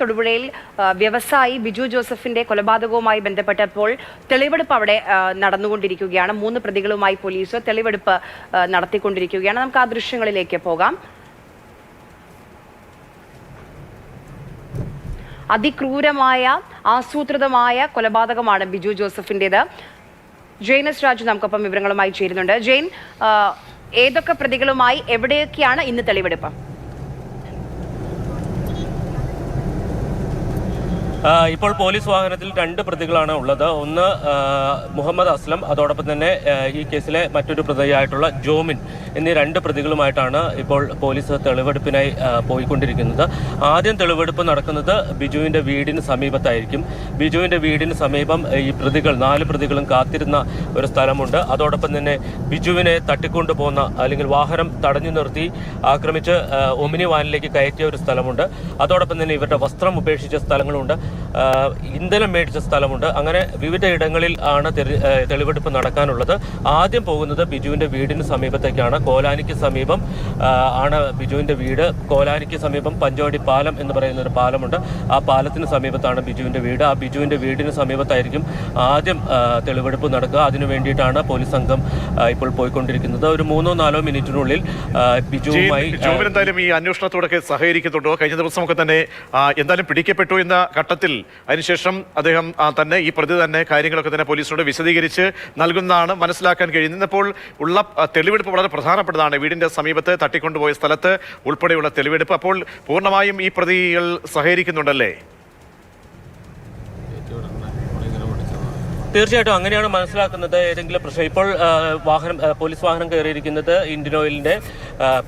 തൊടുപുഴയിൽ വ്യവസായി ബിജു ജോസഫിന്റെ കൊലപാതകവുമായി ബന്ധപ്പെട്ടപ്പോൾ തെളിവെടുപ്പ് അവിടെ നടന്നുകൊണ്ടിരിക്കുകയാണ്. മൂന്ന് പ്രതികളുമായി പോലീസ് തെളിവെടുപ്പ് നടത്തിക്കൊണ്ടിരിക്കുകയാണ്. നമുക്ക് ആ ദൃശ്യങ്ങളിലേക്ക് പോകാം. അതിക്രൂരമായ ആസൂത്രിതമായ കൊലപാതകമാണ് ബിജു ജോസഫിന്റേത്. എസ് രാജു നമുക്കൊപ്പം വിവരങ്ങളുമായി ചേരുന്നുണ്ട്. ജെയിൻ ഏതൊക്കെ പ്രതികളുമായി എവിടെയൊക്കെയാണ് ഇന്ന് തെളിവെടുപ്പ്? ഇപ്പോൾ പോലീസ് വാഹനത്തിൽ രണ്ട് പ്രതികളാണ് ഉള്ളത്. ഒന്ന് മുഹമ്മദ് അസ്ലം അതോടൊപ്പം തന്നെ ഈ കേസിലെ മറ്റൊരു പ്രതിയായിട്ടുള്ള ജോമിൻ എന്നീ രണ്ട് പ്രതികളുമായിട്ടാണ് ഇപ്പോൾ പോലീസ് തെളിവെടുപ്പിനായി പോയിക്കൊണ്ടിരിക്കുന്നത്. ആദ്യം തെളിവെടുപ്പ് നടക്കുന്നത് ബിജുവിന്റെ വീടിന് സമീപത്തായിരിക്കും. ബിജുവിന്റെ വീടിന് സമീപം ഈ പ്രതികൾ നാല് പ്രതികളും കാത്തിരുന്ന ഒരു സ്ഥലമുണ്ട്. അതോടൊപ്പം തന്നെ ബിജുവിനെ തട്ടിക്കൊണ്ടു പോകുന്ന അല്ലെങ്കിൽ വാഹനം തടഞ്ഞു നിർത്തി ആക്രമിച്ച് ഒമിനി വാനിലേക്ക് കയറ്റിയ ഒരു സ്ഥലമുണ്ട്. അതോടൊപ്പം തന്നെ ഇവരുടെ വസ്ത്രം ഉപേക്ഷിച്ച സ്ഥലങ്ങളുണ്ട്. ഇന്ധനം മേടിച്ച സ്ഥലമുണ്ട്. അങ്ങനെ വിവിധ ഇടങ്ങളിൽ ആണ് തെളിവെടുപ്പ് നടക്കാനുള്ളത്. ആദ്യം പോകുന്നത് ബിജുവിന്റെ വീടിന് സമീപത്തേക്കാണ്. കോലാനിക്ക് സമീപം ആണ് ബിജുവിന്റെ വീട്. കോലാനിക്ക് സമീപം പഞ്ചവടി പാലം എന്ന് പറയുന്ന ഒരു പാലമുണ്ട്. ആ പാലത്തിന് സമീപത്താണ് ബിജുവിന്റെ വീട്. ആ ബിജുവിന്റെ വീടിന് സമീപത്തായിരിക്കും ആദ്യം തെളിവെടുപ്പ് നടക്കുക. അതിനു വേണ്ടിയിട്ടാണ് പോലീസ് സംഘം ഇപ്പോൾ പോയിക്കൊണ്ടിരിക്കുന്നത്. ഒരു മൂന്നോ നാലോ മിനിറ്റിനുള്ളിൽ ബിജുവുമായി ഈ അന്വേഷണത്തോടൊക്കെ സഹകരിക്കുന്നുണ്ടോ? കഴിഞ്ഞ ദിവസമൊക്കെ തന്നെ എന്തായാലും പിടിക്കപ്പെട്ടു എന്ന ഘട്ടത്തിൽ അതിനുശേഷം അദ്ദേഹം തന്നെ ഈ പ്രതി തന്നെ കാര്യങ്ങളൊക്കെ തന്നെ പോലീസിനോട് വിശദീകരിച്ച് നൽകുന്നതാണ് മനസ്സിലാക്കാൻ കഴിയുന്നത്. ഇന്നിപ്പോൾ ഉള്ള തെളിവെടുപ്പ് വളരെ പ്രധാനപ്പെട്ടതാണ്. വീടിന്റെ സമീപത്ത് തട്ടിക്കൊണ്ടുപോയ സ്ഥലത്ത് ഉൾപ്പെടെയുള്ള തെളിവെടുപ്പ്. അപ്പോൾ പൂർണമായും ഈ പ്രതികൾ സഹകരിക്കുന്നുണ്ടല്ലേ? തീർച്ചയായിട്ടും അങ്ങനെയാണ് മനസ്സിലാക്കുന്നത് ഏതെങ്കിലും പ്രശ്നം. ഇപ്പോൾ വാഹനം പോലീസ് വാഹനം കയറിയിരിക്കുന്നത് ഇന്ത്യൻ ഓയിലിന്റെ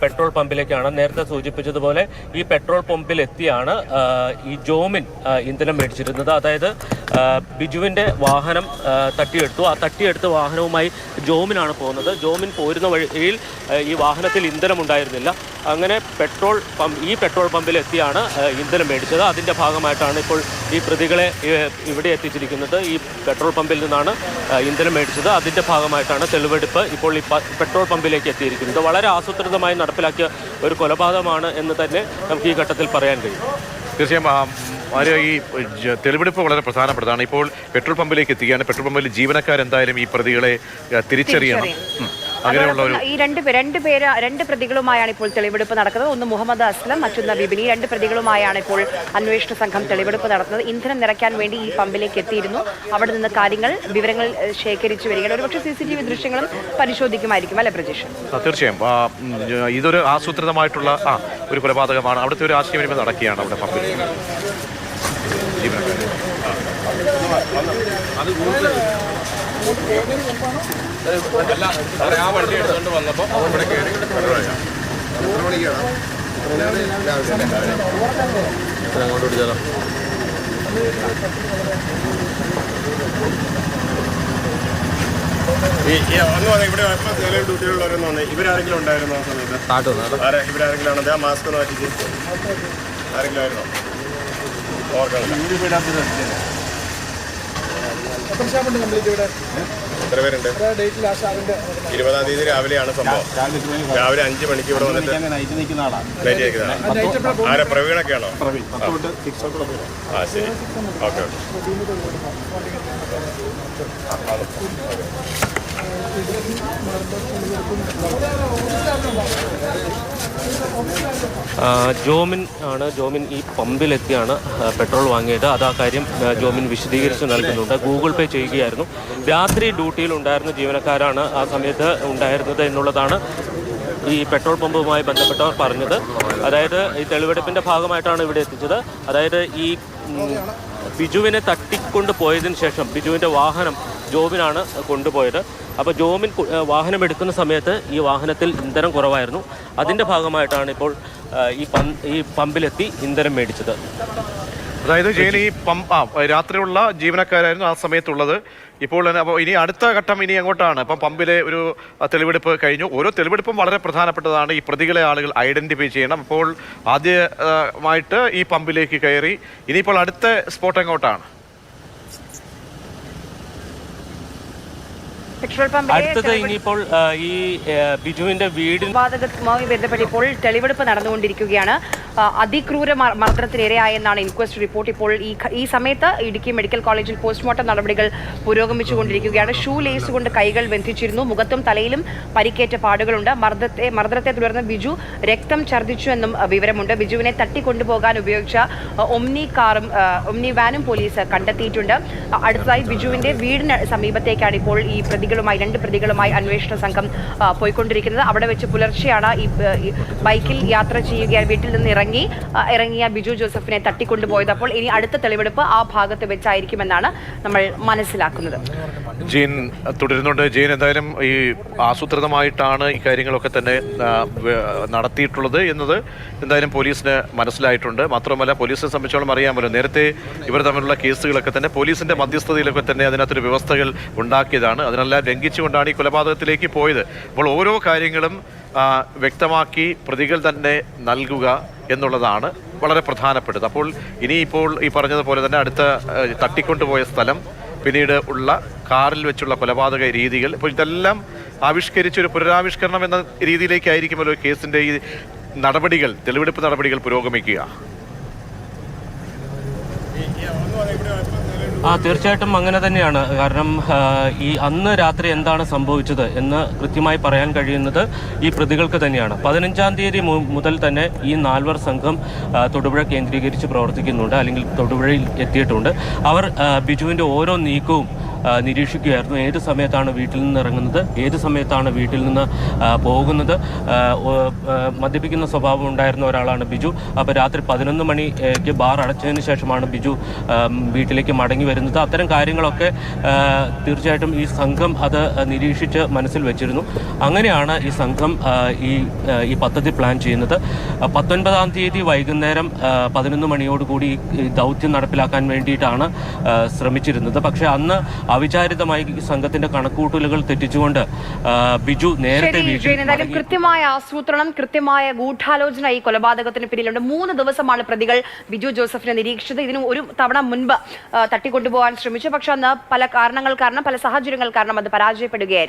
പെട്രോൾ പമ്പിലേക്കാണ്. നേരത്തെ സൂചിപ്പിച്ചതുപോലെ ഈ പെട്രോൾ പമ്പിൽ എത്തിയാണ് ഈ ജോമിൻ ഇന്ധനം മേടിച്ചിരുന്നത്. അതായത് ബിജുവിന്റെ വാഹനം തട്ടിയെടുത്തു. ആ തട്ടിയെടുത്ത വാഹനവുമായി ജോമിനാണ് പോകുന്നത്. ജോമിൻ പോരുന്ന വഴിയിൽ ഈ വാഹനത്തിൽ ഇന്ധനം ഉണ്ടായിരുന്നില്ല അങ്ങനെ പെട്രോൾ പമ്പ് ഈ പെട്രോൾ പമ്പിൽ എത്തിയാണ് ഇന്ധനം മേടിച്ചത്. അതിന്റെ ഭാഗമായിട്ടാണ് ഇപ്പോൾ ഈ പ്രതികളെ ഇവിടെ എത്തിച്ചിരിക്കുന്നത്. ഈ പെട്രോൾ പമ്പിൽ നിന്നാണ് ഇന്ധനം മേടിച്ചത്. അതിന്റെ ഭാഗമായിട്ടാണ് തെളിവെടുപ്പ് ഇപ്പോൾ ഈ പെട്രോൾ പമ്പിലേക്ക് എത്തിയിരിക്കുന്നത്. വളരെ ആസൂത്രിതമായി നടപ്പിലാക്കിയ ഒരു കൊലപാതകമാണ് എന്ന് തന്നെ നമുക്ക് ഈ ഘട്ടത്തിൽ പറയാൻ കഴിയും. തീർച്ചയായും ആര്യ, ഈ തെളിവെടുപ്പ് വളരെ പ്രധാനപ്പെട്ടതാണ്. ഇപ്പോൾ പെട്രോൾ പമ്പിലേക്ക് എത്തിക്കുകയാണ് പെട്രോൾ പമ്പിൽ ജീവനക്കാരെന്തായാലും ഈ പ്രതികളെ തിരിച്ചറിയണം. ഈ രണ്ട് രണ്ട് പേര് രണ്ട് പ്രതികളുമായാണ് ഇപ്പോൾ തെളിവെടുപ്പ് നടക്കുന്നത്. ഒന്ന് മുഹമ്മദ് അസ്ലം മറ്റൊന്ന് ബിബിനി. രണ്ട് പ്രതികളുമായാണ് ഇപ്പോൾ അന്വേഷണ സംഘം തെളിവെടുപ്പ് നടത്തുന്നത്. ഇന്ധനം നിറയ്ക്കാൻ വേണ്ടി ഈ പമ്പിലേക്ക് എത്തിയിരുന്നു. അവിടെ നിന്ന് കാര്യങ്ങൾ വിവരങ്ങൾ ശേഖരിച്ചു വരികയാണ്. ഒരുപക്ഷെ സി സി ടി വി ദൃശ്യങ്ങളും പരിശോധിക്കുമായിരിക്കും അല്ലെ പ്രജേഷ്? തീർച്ചയായും. ഇതൊരു ആസൂത്രിതമായിട്ടുള്ള ഒരു കൊലപാതകമാണ്. അവിടുത്തെ ഒരു ആശയവിനിമയം നടക്കുകയാണ് അവിടെ പമ്പിൽ. ജീവനക്കാർ ഈ ഈ ഒന്ന് വന്നേ, ഇവിടെ എപ്പോൾ നിലവിൽ ഡ്യൂട്ടിയിലുള്ളവരെന്ന് വന്നേ. ഇവരാരെങ്കിലും ഉണ്ടായിരുന്നു ആ സമയത്ത്? ഇവരാരെങ്കിലും ആണോ ആ മാസ്ക് ഒന്ന് മാറ്റിച്ച് ആരെങ്കിലും ആയിരുന്നോ? എത്ര പേരുണ്ട്? ഇരുപതാം തീയതി രാവിലെയാണ് സംഭവം. രാവിലെ അഞ്ച് മണിക്ക് ഇവിടെ വന്നിട്ട് ലൈറ്റ് അയക്കുന്നതാണ് ആരെ? പ്രവീണൊക്കെയാണോ ആ ശരി. Okay okay. ജോമിൻ ആണ് ജോമിൻ ഈ പമ്പിലെത്തിയാണ് പെട്രോൾ വാങ്ങിയത്. അത് ആ കാര്യം ജോമിൻ വിശദീകരിച്ച് നൽകുന്നുണ്ട്. ഗൂഗിൾ പേ ചെയ്യുകയായിരുന്നു. രാത്രി ഡ്യൂട്ടിയിൽ ഉണ്ടായിരുന്ന ജീവനക്കാരാണ് ആ സമയത്ത് ഉണ്ടായിരുന്നത് എന്നുള്ളതാണ് ഈ പെട്രോൾ പമ്പുമായി ബന്ധപ്പെട്ടവർ പറഞ്ഞത്. അതായത് ഈ തെളിവെടുപ്പിന്റെ ഭാഗമായിട്ടാണ് ഇവിടെ എത്തിച്ചത്. അതായത് ഈ ബിജുവിനെ തട്ടിക്കൊണ്ട് പോയതിന് ശേഷം ബിജുവിന്റെ വാഹനം ജോബിനാണ് കൊണ്ടുപോയത്. അപ്പോൾ ജോമിൻ വാഹനം എടുക്കുന്ന സമയത്ത് ഈ വാഹനത്തിൽ ഇന്ധനം കുറവായിരുന്നു. അതിന്റെ ഭാഗമായിട്ടാണ് ഇപ്പോൾ ഈ ഈ പമ്പിലെത്തി ഇന്ധനം മേടിച്ചത്. അതായത് ജയിൻ ഈ പമ്പ് രാത്രിയുള്ള ജീവനക്കാരായിരുന്നു ആ സമയത്തുള്ളത്. ഇപ്പോൾ അപ്പോൾ ഇനി അടുത്ത ഘട്ടം ഇനി അങ്ങോട്ടാണ് അപ്പം പമ്പിലെ ഒരു തെളിവെടുപ്പ് കഴിഞ്ഞു. ഓരോ തെളിവെടുപ്പും വളരെ പ്രധാനപ്പെട്ടതാണ്. ഈ പ്രതികളെ ആളുകൾ ഐഡന്റിഫൈ ചെയ്യണം. അപ്പോൾ ആദ്യമായിട്ട് ഈ പമ്പിലേക്ക് കയറി. ഇനിയിപ്പോൾ അടുത്ത സ്പോട്ട് എങ്ങോട്ടാണ് പെട്രോൾ പമ്പിലെ അടുത്തത് ഇനിയിപ്പോൾ ഈ ബിജുവിന്റെ വീട് കൊലപാതകവുമായി ബന്ധപ്പെട്ട് ഇപ്പോൾ തെളിവെടുപ്പ് നടന്നുകൊണ്ടിരിക്കുകയാണ്. അതിക്രൂര മർ- മർദ്ദനത്തിനിരയായെന്നാണ് ഇൻക്വസ്റ്റ് റിപ്പോർട്ട്. ഇപ്പോൾ ഈ ഈ സമയത്ത് ഇടുക്കി മെഡിക്കൽ കോളേജിൽ പോസ്റ്റ്മോർട്ടം നടപടികൾ പുരോഗമിച്ചുകൊണ്ടിരിക്കുകയാണ്. ഷൂ ലേസ് കൊണ്ട് കൈകൾ ബന്ധിച്ചിരുന്നു. മുഖത്തും തലയിലും പരിക്കേറ്റ പാടുകളുണ്ട്. മർദ്ദത്തെ മർദ്ദനത്തെ തുടർന്ന് ബിജു രക്തം ഛർദ്ദിച്ചു എന്നും വിവരമുണ്ട്. ബിജുവിനെ തട്ടിക്കൊണ്ടുപോകാൻ ഉപയോഗിച്ച ഒംനി ഒമ്നി കാറും ഒംനി ഒമ്നി വാനും പോലീസ് കണ്ടെത്തിയിട്ടുണ്ട്. അടുത്തതായി ബിജുവിന്റെ വീടിന് സമീപത്തേക്കാണ് ഇപ്പോൾ ഈ പ്രതികളുമായി രണ്ട് പ്രതികളുമായി അന്വേഷണ സംഘം പോയിക്കൊണ്ടിരിക്കുന്നത്. അവിടെ വെച്ച് പുലർച്ചെയാണ് ഈ ബൈക്കിൽ യാത്ര ചെയ്യുകയാണ് വീട്ടിൽ നിന്ന് ഇറങ്ങി ഇറങ്ങിയ ബിജു ജോസഫിനെ തട്ടിക്കൊണ്ടുപോയത്. അപ്പോൾ ഇനി അടുത്ത തെളിവെടുപ്പ് ആ ഭാഗത്ത് വെച്ചായിരിക്കുമെന്നാണ് നമ്മൾ മനസ്സിലാക്കുന്നത്. ജീൻ തുടരുന്നുണ്ട്. ജീൻ എന്തായാലും ഈ ആസൂത്രിതമായിട്ടാണ് ഈ കാര്യങ്ങളൊക്കെ തന്നെ നടത്തിയിട്ടുള്ളത് എന്നത് എന്തായാലും പോലീസിന് മനസ്സിലായിട്ടുണ്ട്. മാത്രമല്ല പോലീസിനെ സംബന്ധിച്ചോളം അറിയാമല്ലോ നേരത്തെ ഇവർ തമ്മിലുള്ള കേസുകളൊക്കെ തന്നെ പോലീസിന്റെ മധ്യസ്ഥതയിലൊക്കെ തന്നെ അതിനകത്തൊരു വ്യവസ്ഥകൾ ഉണ്ടാക്കിയതാണ്. അതിനെല്ലാം ലംഘിച്ചുകൊണ്ടാണ് ഈ കൊലപാതകത്തിലേക്ക് പോയത്. അപ്പോൾ ഓരോ കാര്യങ്ങളും വ്യക്തമാക്കി പ്രതികൾ തന്നെ നൽകുക എന്നുള്ളതാണ് വളരെ പ്രധാനപ്പെട്ടത്. അപ്പോൾ ഇനിയിപ്പോൾ ഈ പറഞ്ഞതുപോലെ തന്നെ അടുത്ത തട്ടിക്കൊണ്ടുപോയ സ്ഥലം പിന്നീട് ഉള്ള കാറിൽ വെച്ചുള്ള കൊലപാതക രീതികൾ. ഇപ്പോൾ ഇതെല്ലാം ആവിഷ്കരിച്ചൊരു പുനരാവിഷ്കരണം എന്ന രീതിയിലേക്കായിരിക്കുമല്ലോ കേസിന്റെ ഈ നടപടികൾ തെളിവെടുപ്പ് നടപടികൾ പുരോഗമിക്കുക. ആ തീർച്ചയായിട്ടും അങ്ങനെ തന്നെയാണ്. കാരണം ഈ അന്ന് രാത്രി എന്താണ് സംഭവിച്ചത് എന്ന് കൃത്യമായി പറയാൻ കഴിയുന്നത് ഈ പ്രതികൾക്ക് തന്നെയാണ്. പതിനഞ്ചാം തീയതി മുതൽ തന്നെ ഈ നാൽവർ സംഘം തൊടുപുഴ കേന്ദ്രീകരിച്ച് പ്രവർത്തിക്കുന്നുണ്ട് അല്ലെങ്കിൽ തൊടുപുഴയിൽ എത്തിയിട്ടുണ്ട്. അവർ ബിജുവിന്റെ ഓരോ നീക്കവും നിരീക്ഷിക്കുകയായിരുന്നു. ഏത് സമയത്താണ് വീട്ടിൽ നിന്ന് ഇറങ്ങുന്നത്? ഏത് സമയത്താണ് വീട്ടിൽ നിന്ന് പോകുന്നത്? മദ്യപിക്കുന്ന സ്വഭാവം ഉണ്ടായിരുന്ന ഒരാളാണ് ബിജു. അപ്പോൾ രാത്രി പതിനൊന്ന് മണിക്ക് ബാർ അടച്ചതിന് ശേഷമാണ് ബിജു വീട്ടിലേക്ക് മടങ്ങി വരുന്നത്. അത്തരം കാര്യങ്ങളൊക്കെ തീർച്ചയായിട്ടും ഈ സംഘം അത് നിരീക്ഷിച്ച് മനസ്സിൽ വെച്ചിരുന്നു. അങ്ങനെയാണ് ഈ സംഘം ഈ ഈ പദ്ധതി പ്ലാൻ ചെയ്യുന്നത്. പത്തൊൻപതാം തീയതി വൈകുന്നേരം പതിനൊന്ന് മണിയോടുകൂടി ദൗത്യം നടപ്പിലാക്കാൻ വേണ്ടിയിട്ടാണ് ശ്രമിച്ചിരുന്നത്. പക്ഷേ അന്ന് അവിചാരിതമായി സംഘത്തിന്റെ കണക്കൂട്ടലുകൾ തെറ്റിച്ചുകൊണ്ട് ബിജു നേരത്തെ എന്തായാലും കൃത്യമായ ആസൂത്രണം കൃത്യമായ ഗൂഢാലോചന ഈ കൊലപാതകത്തിന് പിന്നിലുണ്ട്. മൂന്ന് ദിവസമാണ് പ്രതികൾ ബിജു ജോസഫിനെ നിരീക്ഷിച്ചത്. ഇതിന് ഒരു തവണ മുൻപ് തട്ടിക്കൊണ്ടുപോകാൻ ശ്രമിച്ചു. പക്ഷെ അന്ന് പല കാരണങ്ങൾ കാരണം പല സാഹചര്യങ്ങൾ കാരണം അത് പരാജയപ്പെടുകയായിരുന്നു.